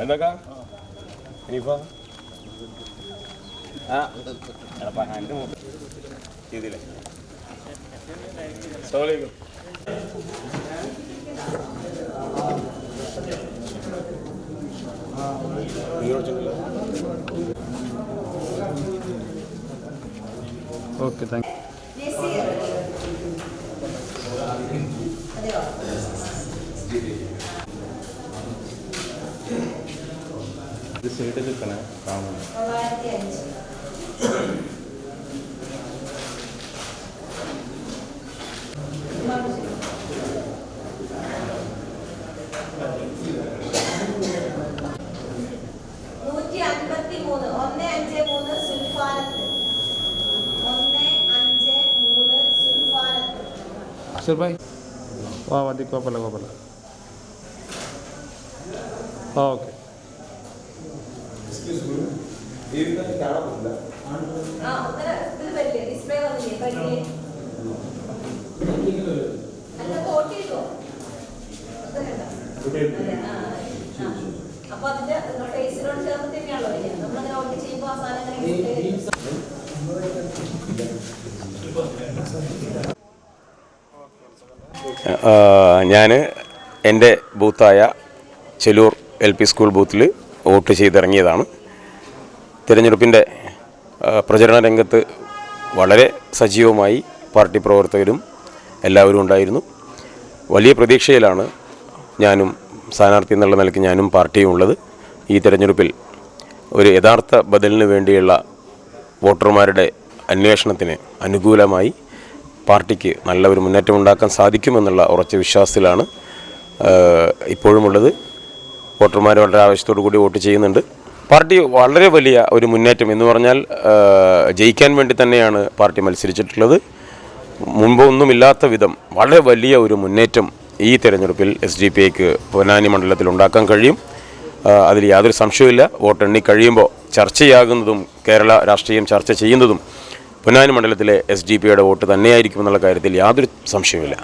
എന്തൊക്കെ? ഇനിയിപ്പോ ആ. എടാ എന്റെ ചെയ്തില്ലേ അസ്സലാമലൈക്കും okay thank ではお願いします。Thank you. Akshar bhai. വാ മതി കുഴപ്പമില്ല കുഴപ്പമില്ല. ആ ഓക്കെ. ആ ആ, ആ. അപ്പൊ അതിന്റെ ടേസ്റ്റിനോട് ചേർന്ന് തന്നെയാണല്ലോ ഞാൻ എന്റെ ബൂത്തായ ചെലൂർ എൽ പി സ്കൂൾ ബൂത്തിൽ വോട്ട് ചെയ്തിറങ്ങിയതാണ്. തിരഞ്ഞെടുപ്പിന്റെ പ്രചരണ രംഗത്ത് വളരെ സജീവമായി പാർട്ടി പ്രവർത്തകരും എല്ലാവരും ഉണ്ടായിരുന്നു. വലിയ പ്രതീക്ഷയിലാണ് ഞാനും സ്ഥാനാർത്ഥി എന്നുള്ള നിലയ്ക്ക് ഞാനും പാർട്ടിയും ഉള്ളത്. ഈ തിരഞ്ഞെടുപ്പിൽ ഒരു യഥാർത്ഥ ബദലിന് വേണ്ടിയുള്ള വോട്ടർമാരുടെ അന്വേഷണത്തിന് അനുകൂലമായി പാർട്ടിക്ക് നല്ല ഒരു മുന്നേറ്റം ഉണ്ടാക്കാൻ സാധിക്കുമെന്നുള്ള ഉറച്ച വിശ്വാസത്തിലാണ് ഇപ്പോഴുമുള്ളത്. വോട്ടർമാർ വളരെ ആവശ്യത്തോടു കൂടി വോട്ട് ചെയ്യുന്നുണ്ട്. പാർട്ടി വളരെ വലിയ ഒരു മുന്നേറ്റം എന്ന് പറഞ്ഞാൽ ജയിക്കാൻ വേണ്ടി തന്നെയാണ് പാർട്ടി മത്സരിച്ചിട്ടുള്ളത്. മുമ്പൊന്നുമില്ലാത്ത വിധം വളരെ വലിയ ഒരു മുന്നേറ്റം ഈ തെരഞ്ഞെടുപ്പിൽ എസ് ഡി പി ഐക്ക് പൊന്നാനി മണ്ഡലത്തിൽ ഉണ്ടാക്കാൻ കഴിയും. അതിൽ യാതൊരു സംശയവുമില്ല. വോട്ടെണ്ണി കഴിയുമ്പോൾ ചർച്ചയാകുന്നതും കേരള രാഷ്ട്രീയം ചർച്ച ചെയ്യുന്നതും പൊന്നാനി മണ്ഡലത്തിലെ എസ് ഡി പിയുടെ വോട്ട് തന്നെയായിരിക്കും എന്നുള്ള കാര്യത്തിൽ യാതൊരു സംശയവുമില്ല.